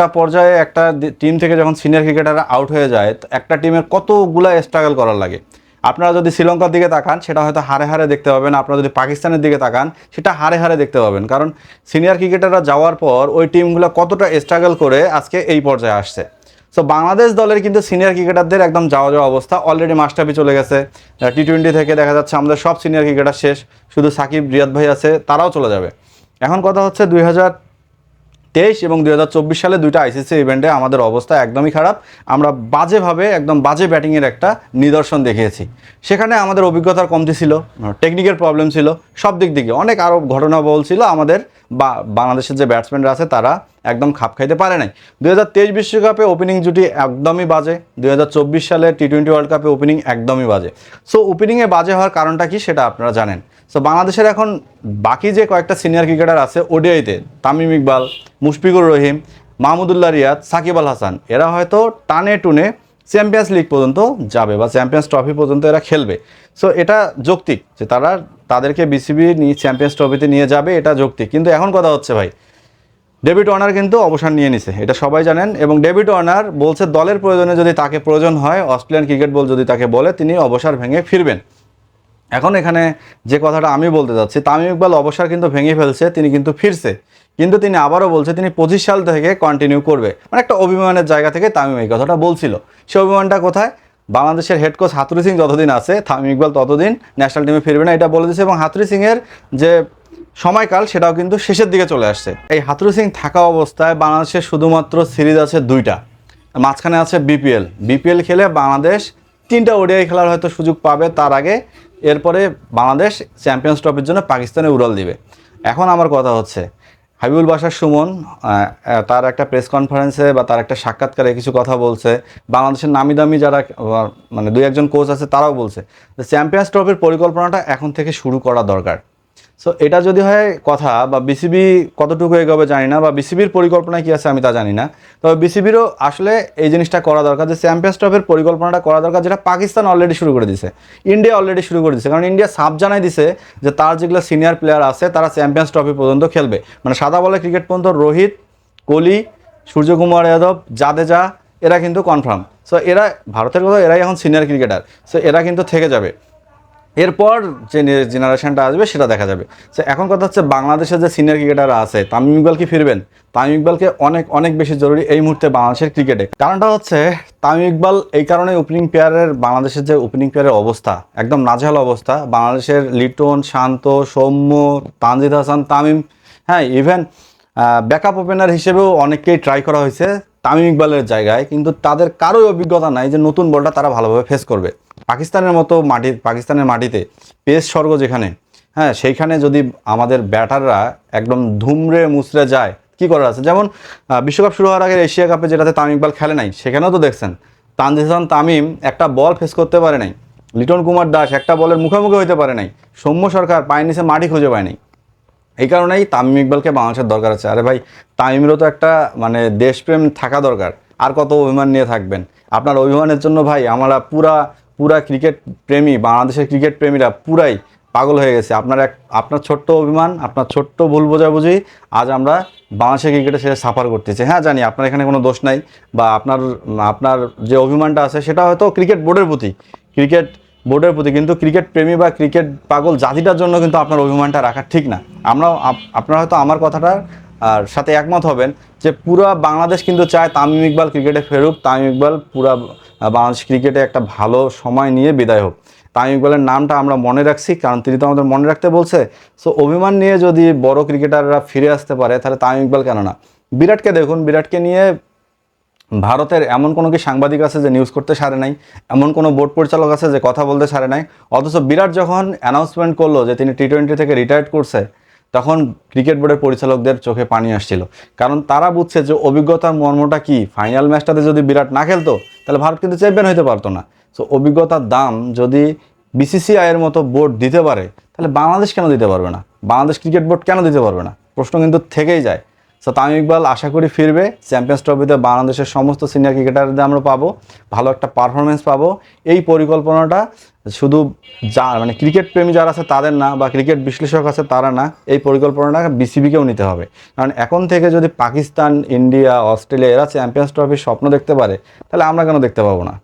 একটা পর্যায়ে একটা টিম থেকে যখন সিনিয়র ক্রিকেটাররা আউট হয়ে যায় একটা টিমের কতগুলা স্ট্রাগল করার লাগে? আপনারা যদি শ্রীলঙ্কার দিকে তাকান, সেটা হয়তো হারে হারে দেখতে পাবেন। আপনারা যদি পাকিস্তানের দিকে তাকান, সেটা হারে হারে দেখতে পাবেন। কারণ সিনিয়র ক্রিকেটাররা যাওয়ার পর ওই টিমগুলো কতটা স্ট্রাগল করে আজকে এই পর্যায়ে আসছে। সো বাংলাদেশ দলের কিন্তু সিনিয়র ক্রিকেটারদের একদম যাওয়া যাওয়া অবস্থা। অলরেডি মাস্টারবি চলে গেছে। টি টোয়েন্টি থেকে দেখা যাচ্ছে আমাদের সব সিনিয়র ক্রিকেটার শেষ। শুধু সাকিব, রিয়াদ ভাই আছে, তারাও চলে যাবে। এখন কথা হচ্ছে দুই হাজার তেইশ এবং দুই হাজার চব্বিশ সালে দুইটা আইসিসি ইভেন্টে আমাদের অবস্থা একদমই খারাপ। আমরা বাজেভাবে, একদম বাজে ব্যাটিংয়ের একটা নিদর্শন দেখিয়েছি। সেখানে আমাদের অভিজ্ঞতার কমতি ছিল টেকনিকের প্রবলেম ছিল, সব দিক দিকে। অনেক আরও ঘটনা বলছিল আমাদের, বা বাংলাদেশের যে ব্যাটসম্যানরা আছে, তারা একদম খাপ খাইতে পারে নাই। তেইশ বিশ্বকাপে ওপেনিং জুটি একদমই বাজে। দুই হাজার চব্বিশ সালে টি টোয়েন্টি ওয়ার্ল্ড কাপে ওপেনিং একদমই বাজে। সো ওপেনিংয়ে বাজে হওয়ার কারণটা কি সেটা আপনারা জানেন। সো বাংলাদেশের এখন বাকি যে কয়েকটা সিনিয়র ক্রিকেটার আছে ওডিআইতে তামিম ইকবাল, মুশফিকুর রহিম, মাহমুদুল্লাহ রিয়াদ, সাকিব আল হাসান, এরা হয়তো টানে টুনে চ্যাম্পিয়ন্স লিগ পর্যন্ত যাবে বা চ্যাম্পিয়ন্স ট্রফি পর্যন্ত এরা খেলবে। সো এটা যৌক্তিক যে তারা তাদেরকে বিসিবি নিয়ে চ্যাম্পিয়ন্স ট্রফিতে নিয়ে যাবে, এটা যৌক্তিক। কিন্তু এখন কথা হচ্ছে ভাই ডেভিড ওয়ার্নার কিন্তু অবসর নিয়ে নিছে, এটা সবাই জানেন। এবং ডেভিড ওয়ার্নার বলছে দলের প্রয়োজনে যদি তাকে প্রয়োজন হয় অস্ট্রেলিয়ান ক্রিকেট বল যদি তাকে বলে, তিনি অবসর ভেঙে ফিরবেন। এখন এখানে যে কথাটা আমি বলতে যাচ্ছি, তামিম ইকবাল অবসর কিন্তু ভেঙে ফেলছে, তিনি কিন্তু ফিরছে। কিন্তু তিনি আবারও বলছে, তিনি পঁচিশ সাল থেকে কন্টিনিউ করবে। মানে একটা অভিমানের জায়গা থেকে তামিম এই কথাটা বলছিল। সে অভিমানটা কোথায়? বাংলাদেশের হেড কোচ হাতুরি সিং যতদিন আছে, তামিম ইকবাল ততদিন ন্যাশনাল টিমে ফিরবে না, এটা বলে দিচ্ছে এবং হাতুরি সিংয়ের যে সময়কাল, সেটাও কিন্তু শেষের দিকে চলে আসছে। এই হাতুরি সিং থাকা অবস্থায় বাংলাদেশের শুধুমাত্র সিরিজ আছে দুইটা। মাঝখানে আছে বিপিএল বিপিএল খেলে বাংলাদেশ তিনটা ওডিআই খেলার হয়তো সুযোগ পাবে তার আগে। এরপরে বাংলাদেশ চ্যাম্পিয়ন্স ট্রফির জন্য পাকিস্তানে উড়াল দিবে। এখন আমার কথা হচ্ছে, হাবিবুল বাসার সুমন তার একটা প্রেস কনফারেন্সে বা তার একটা সাক্ষাৎকারে কিছু কথা বলছে। বাংলাদেশের নামি দামি যারা মানে দুই একজন কোচ আছে, তারাও বলছে চ্যাম্পিয়ন্স ট্রফির পরিকল্পনাটা এখন থেকে শুরু করা দরকার। সো এটা যদি হয় কথা, বা বিসিবি কতটুকু এগোবে জানি না, বা বিসিবির পরিকল্পনা কি আছে আমি তা জানি না। তবে বিসিবিরও আসলে এই জিনিসটা করা দরকার যে চ্যাম্পিয়ন্স ট্রফির পরিকল্পনাটা করা দরকার যেটা পাকিস্তান অলরেডি শুরু করে দিছে। ইন্ডিয়া অলরেডি শুরু করে দিছে। কারণ ইন্ডিয়া সাপ জানাই দিছে যে তার যেগুলো সিনিয়র প্লেয়ার আছে, তারা চ্যাম্পিয়ন্স ট্রফি পর্যন্ত খেলবে। মানে সাদা বলে ক্রিকেট পর্যন্ত রোহিত, কোহলি, সূর্যকুমার যাদব, জাদেজা, এরা কিন্তু কনফার্ম সো এরা, ভারতের কথা, এরাই এখন সিনিয়র ক্রিকেটার সো এরা কিন্তু থেকে যাবে। এরপর যে জেনারেশনটা আসবে, সেটা দেখা যাবে। সো এখন কথা হচ্ছে বাংলাদেশের যে সিনিয়র ক্রিকেটাররা আছে, তামিম ইকবাল কি ফিরবেন? তামিম ইকবালকে অনেক অনেক বেশি জরুরি এই মুহূর্তে বাংলাদেশের ক্রিকেটে কারণটা হচ্ছে, তামিম ইকবাল এই কারণে ওপেনিং প্লেয়ারের বাংলাদেশের যে ওপেনিং প্লেয়ারের অবস্থা, একদম নাজেহাল অবস্থা। বাংলাদেশের লিটন, শান্ত, সৌম্য, তানজিদ হাসান, তামিম হ্যাঁ ইভেন ব্যাকআপ ওপেনার হিসেবেও অনেককেই ট্রাই করা হয়েছে তামিম ইকবালের জায়গায়। কিন্তু তাদের কারোই অভিজ্ঞতা নাই যে নতুন বলটা তারা ভালোভাবে ফেস করবে। পাকিস্তানের মতো মাটি, পাকিস্তানের মাটিতে পেস স্বর্গ যেখানে হ্যাঁ সেইখানে যদি আমাদের ব্যাটাররা একদম ধুমরে মুচড়ে যায়, কি করার আছে? যেমন বিশ্বকাপ শুরু হওয়ার আগে এশিয়া কাপে যেটাতে তামিম ইকবাল খেলে নাই, সেখানেও তো দেখছেন হাসান তামিম একটা বল ফেস করতে পারে নাই, লিটন কুমার দাস একটা বলের মুখোমুখি হতে পারে নাই, সৌম্য সরকার পায়ের নিচে মাটি খুঁজে পায় নাই। এই কারণেই তামিম ইকবালকে বাংলাদেশের দরকার আছে। আরে ভাই, তামিমেরও তো একটা মানে দেশপ্রেম থাকা দরকার, আর কত অভিমান নিয়ে থাকবেন। আপনার অভিমানের জন্য ভাই, আমরা পুরা পুরা ক্রিকেট প্রেমী, বাংলাদেশের ক্রিকেট প্রেমীরা পুরাই পাগল হয়ে গেছে। আপনার এক, আপনার ছোট্ট অভিমান, আপনার ছোট্ট ভুল বোঝাবুঝি, আজ আমরা বাংলাদেশের ক্রিকেটে সেটা সাফার করতেছি। হ্যাঁ জানি আপনার এখানে কোনো দোষ নাই বা আপনার আপনার যে অভিমানটা আছে সেটা হয়তো ক্রিকেট বোর্ডের প্রতি, ক্রিকেট বোর্ডের প্রতি, কিন্তু ক্রিকেট প্রেমী বা ক্রিকেট পাগল জাতিটার জন্য কিন্তু আপনার অভিমানটা রাখা ঠিক না। আমরা আপ- আপনারা হয়তো আমার কথাটার আর সাথে একমত হবেন যে পুরো বাংলাদেশ কিন্তু চায় তামিম ইকবাল ক্রিকেটে ফেরুক, তামিম ইকবাল পুরা বাংলাদেশ ক্রিকেটে একটা ভালো সময় নিয়ে বিদায় হোক। তামিম ইকবালের নামটা আমরা মনে রাখছি, কারণ তিনি তো আমাদের মনে রাখতে বলছে, সো অভিমান নিয়ে যদি বড় ক্রিকেটাররা ফিরে আসতে পারে, তাহলে তামিম ইকবাল কেন না? বিরাটকে দেখুন, বিরাটকে নিয়ে ভারতের এমন কোনো কি সাংবাদিক আছে যে নিউজ করতে সারে নাই? এমন কোনো বোর্ড পরিচালক আছে যে কথা বলতে সারে নাই? অথচ বিরাট যখন অ্যানাউন্সমেন্ট করল যে তিনি টি টোয়েন্টি থেকে রিটায়ার্ড করছে তখন ক্রিকেট বোর্ডের পরিচালকদের চোখে পানি আসছিল। কারণ তারা বুঝছে যে অভিজ্ঞতার মর্মটা কি? ফাইনাল ম্যাচটাতে যদি বিরাট না খেলতো, তাহলে ভারত কিন্তু চ্যাম্পিয়ন হতে পারতো না। সো অভিজ্ঞতার দাম যদি বিসিসিআইয়ের মতো বোর্ড দিতে পারে, তাহলে বাংলাদেশ কেন দিতে পারবে না? বাংলাদেশ ক্রিকেট বোর্ড কেন দিতে পারবে না? প্রশ্ন কিন্তু থেকেই যায়। সো তামিম ইকবাল আশা করি ফিরবে। চ্যাম্পিয়ন্স ট্রফিতে বাংলাদেশের সমস্ত সিনিয়র ক্রিকেটারদের আমরা পাবো। ভালো একটা পারফরমেন্স পাবো। এই পরিকল্পনাটা শুধু যা মানে ক্রিকেট প্রেমী যারা আছে তাদের না, বা ক্রিকেট বিশ্লেষক আছে তারা না, এই পরিকল্পনাটা বিসিবিকেও নিতে হবে। কারণ এখন থেকে যদি পাকিস্তান, ইন্ডিয়া, অস্ট্রেলিয়া এরা চ্যাম্পিয়ন্স ট্রফির স্বপ্ন দেখতে পারে, তাহলে আমরা কেন দেখতে পাবো না?